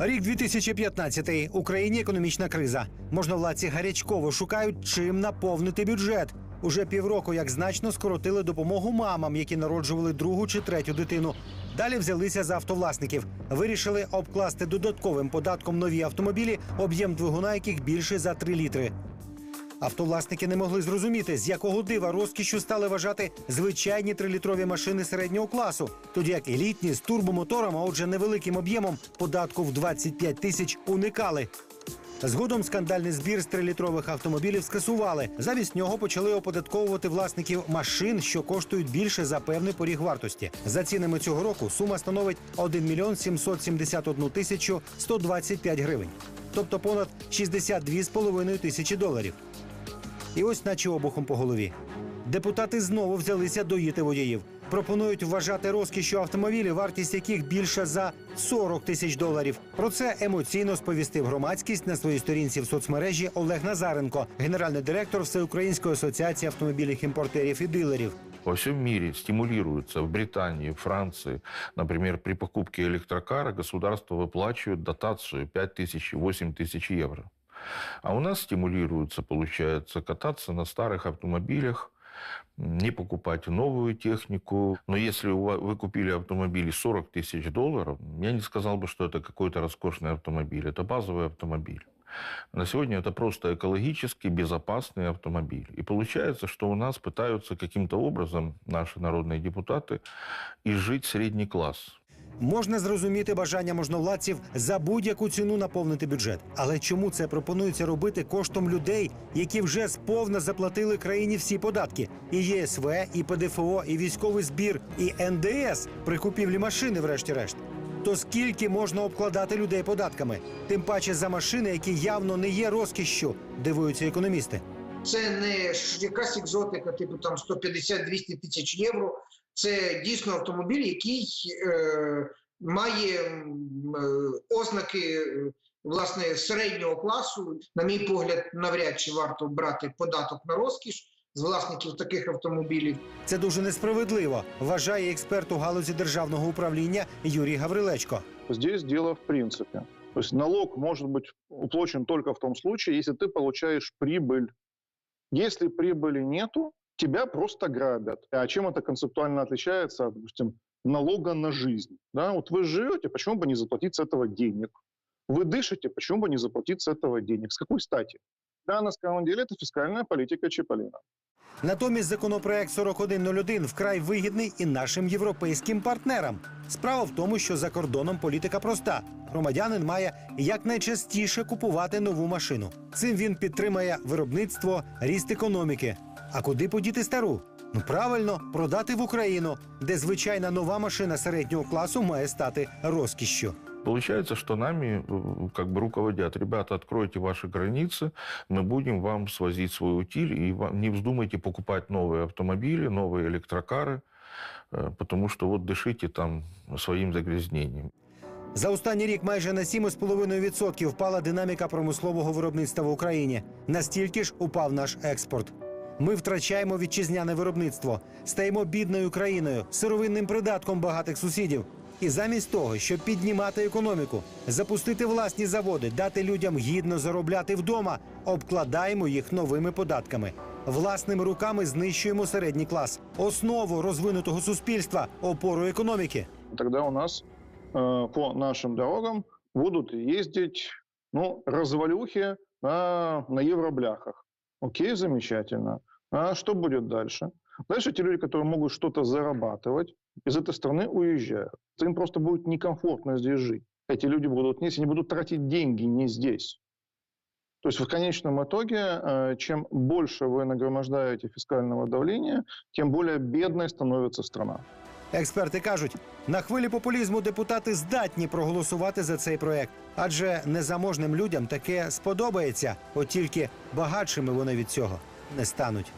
Рік 2015. Україні економічна криза. Можновладці гарячково шукають, чим наповнити бюджет. Уже півроку як значно скоротили допомогу мамам, які народжували другу чи третю дитину. Далі взялися за автовласників. Вирішили обкласти додатковим податком нові автомобілі, об'єм двигуна яких більше за 3 літри. Автовласники не могли зрозуміти, з якого дива розкішю стали вважати звичайні трилітрові машини середнього класу, тоді як елітні з турбомотором, а отже невеликим об'ємом податку в 25 тисяч уникали. Згодом скандальний збір з трилітрових автомобілів скасували. Замість нього почали оподатковувати власників машин, що коштують більше за певний поріг вартості. За цінами цього року сума становить 1 мільйон 771 тисячу 125 гривень, тобто понад 62,5 тисячі доларів. І ось наче обухом по голові. Депутати знову взялися доїти водіїв. Пропонують вважати розкішю автомобілів, вартість яких більша за 40 тисяч доларів. Про це емоційно сповістив громадськість на своїй сторінці в соцмережі Олег Назаренко, генеральний директор Всеукраїнської асоціації автомобільних імпортерів і дилерів. Во всем мире стимулируется в Британии, Франции, например, при покупке электрокара государство выплачивает дотацию 5 тысяч, 8 тысяч евро. А у нас стимулируется, получается, кататься на старых автомобилях, не покупать новую технику. Но если вы купили автомобиль 40 тысяч долларов, я не сказал бы, что это какой-то роскошный автомобиль. Это базовый автомобиль. На сегодня это просто экологически безопасный автомобиль. И получается, что у нас пытаются каким-то образом наши народные депутаты изжить средний класс. Можна зрозуміти бажання можновладців за будь-яку ціну наповнити бюджет. Але чому це пропонується робити коштом людей, які вже сповна заплатили країні всі податки: і ЄСВ, і ПДФО, і військовий збір, і НДС при купівлі машини, врешті-решт. То скільки можна обкладати людей податками? Тим паче за машини, які явно не є розкішшю, дивуються економісти. Це не якась екзотика, типу там 150-200 тисяч євро. Це дійсно автомобіль, який е, має м, е, ознаки е, власне середнього класу. На мій погляд, навряд чи варто брати податок на розкіш з власників таких автомобілів. Це дуже несправедливо, вважає експерт у галузі державного управління Юрій Гаврилечко. Здесь дело в принципе. То есть налог может быть уплачен только в том случае, если ты получаешь прибыль. Если прибыли нету, тебя просто грабят. А чем это концептуально отличается от, допустим, налога на жизнь? Да? Вот вы живете, почему бы не заплатить с этого денег? Вы дышите, почему бы не заплатить с этого денег? С какой стати? Да, на самом деле это фискальная политика Чиполлино. Натомість законопроект 4101 вкрай вигідний і нашим європейським партнерам. Справа в тому, що за кордоном політика проста. Громадянин має якнайчастіше купувати нову машину. Цим він підтримає виробництво, ріст економіки. А куди подіти стару? Ну правильно, продати в Україну, де звичайна нова машина середнього класу має стати розкішшю. Получается, что нами э, как бы руководят. Ребята, откройте ваши границы, мы будем вам свозить свой утиль, и вам- не вздумайте покупать новые автомобили, новые электрокары, э, потому что вот дышите там своим загрязнением. За останній рік майже на 7,5% впала динаміка промислового виробництва в Україні. Настільки ж упав наш експорт. Ми втрачаємо вітчизняне виробництво, стаємо бідною країною, сировинним придатком багатих сусідів. І замість того, щоб піднімати економіку, запустити власні заводи, дати людям гідно заробляти вдома, обкладаємо їх новими податками. Власними руками знищуємо середній клас, основу розвинутого суспільства, опору економіки. Тогда у нас э, по нашим дорогам будут ездить ну, развалюхи на, на евробляхах. Окей, замечательно. А что будет дальше? Дальше те люди, которые могут что-то зарабатывать, из этой страны уезжают. Им просто будет некомфортно здесь жить. Эти люди будут, если они будут тратить деньги не здесь. То есть в конечном итоге, э, чем больше вы нагромождаете фискального давления, тем более бедной становится страна. Експерти кажуть, на хвилі популізму депутати здатні проголосувати за цей проект, адже незаможним людям таке сподобається, от тільки багатшими вони від цього не стануть.